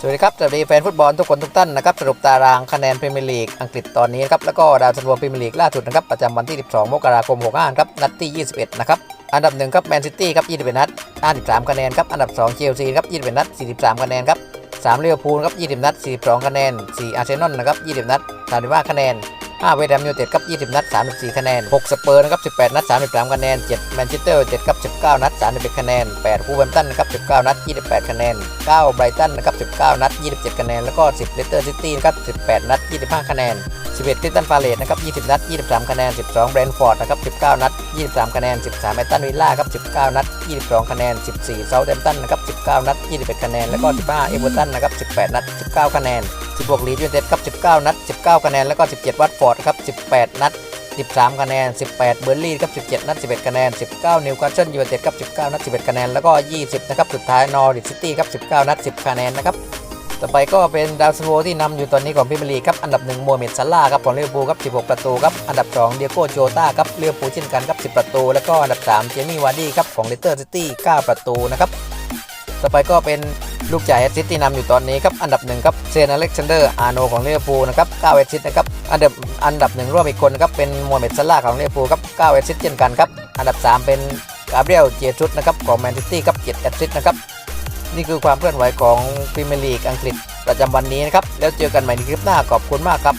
สวัสดีครับ สวัสดีแฟนฟุตบอลทุกคนทุกท่านนะครับ สรุปตารางคะแนนพรีเมียร์ลีกอังกฤษตอนนี้นะครับ แล้วก็ดาวสันโวพรีเมียร์ลีกล่าสุดนะครับ ประจำวันที่ 12 มกราคม 65 ครับ นัดที่ 21 นะครับ อันดับ1ครับแมนซิตี้ครับ21นัด53คะแนนครับ อันดับ2เชลซีครับ21นัด43คะแนนครับ3ลิเวอร์พูลครับ20 นัด 42 คะแนน4อาร์เซนอลนะครับ20 นัด35คะแนน 5เวสต์แฮมยูไนเต็ดครับ 20 นัด 34 คะแนน 6 สเปอร์นะครับ 18 นัด 33 คะแนน 7 แมนเชสเตอร์เจ็ดครับ 19 นัด 31 คะแนน8ฟูลแฮมตันนะครับ 19 นัด 28 คะแนน 9 ไบรตันนะครับ 19 นัด 27 คะแนน แล้วก็ 10 เลสเตอร์ซิตี้นะครับ 18 นัด 25 คะแนน 11คริสตันพาเลตนะครับ20 นัด 23 คะแนน 12 แบรนฟอร์ดนะครับ19 นัด 23 คะแนน 13แอตตันวิลล่าครับ19 นัด 22 คะแนน 14เซาท์แฮมป์ตันนะครับ19 นัด 21 คะแนน แล้วก็15เอเวอร์ตันนะครับ18 นัด 19 คะแนน 16ลีดยูไนเต็ดครับ19 นัด 19 คะแนน แล้วก็ 17 วัตฟอร์ดครับ18 นัด 13 คะแนน 18 เบอร์ลี่ครับ 17 นัด 11 คะแนน 19 นิวคาสเซิลยูไนเต็ดครับ 19 นัด 11 คะแนน แล้วก็ 20 นะครับ สุดท้ายนอริทซิตี้ครับ 19 นัด 10 คะแนนนะครับ ต่อไปก็เป็นดาวซันโวที่นำอยู่ตอนนี้ของพรีเมียร์ลีครับอันดับ1โมเมดซาร่าครับของลิเวอร์พูครับ16 ประตูครับอันดับ 2 เดียโก้โจตาครับลิเวอร์พูเช่นกันครับ10 ประตู แล้วก็อันดับ 3 เจมี่วาร์ดี้ครับของเลสเตอร์ซิตี้9ประตูนะครับต่อไปก็เป็นลูกจ่ายแอสซิสที่นำอยู่ตอนนี้ครับอันดับหนึ่งครับเซนอเล็กซานเดอร์อาร์โนของลิเวอร์พูนะครับ9แอสซิสนะครับอันดับอันดับหนึ่งร่วมอีกคนนะครับเป็นโมเมดซาร่าของลิเวอร์พูครับ9แอสซิสเช่นกันครับอันดับ 3 เป็นกาเบรียลเจซุสนะครับของแมนซิตี้ครับ7แอสซิสนะครับ นี่คือความเคลื่อนไหวของพรีเมียร์ลีกอังกฤษประจำวันนี้นะครับ แล้วเจอกันใหม่ในคลิปหน้าขอบคุณมากครับ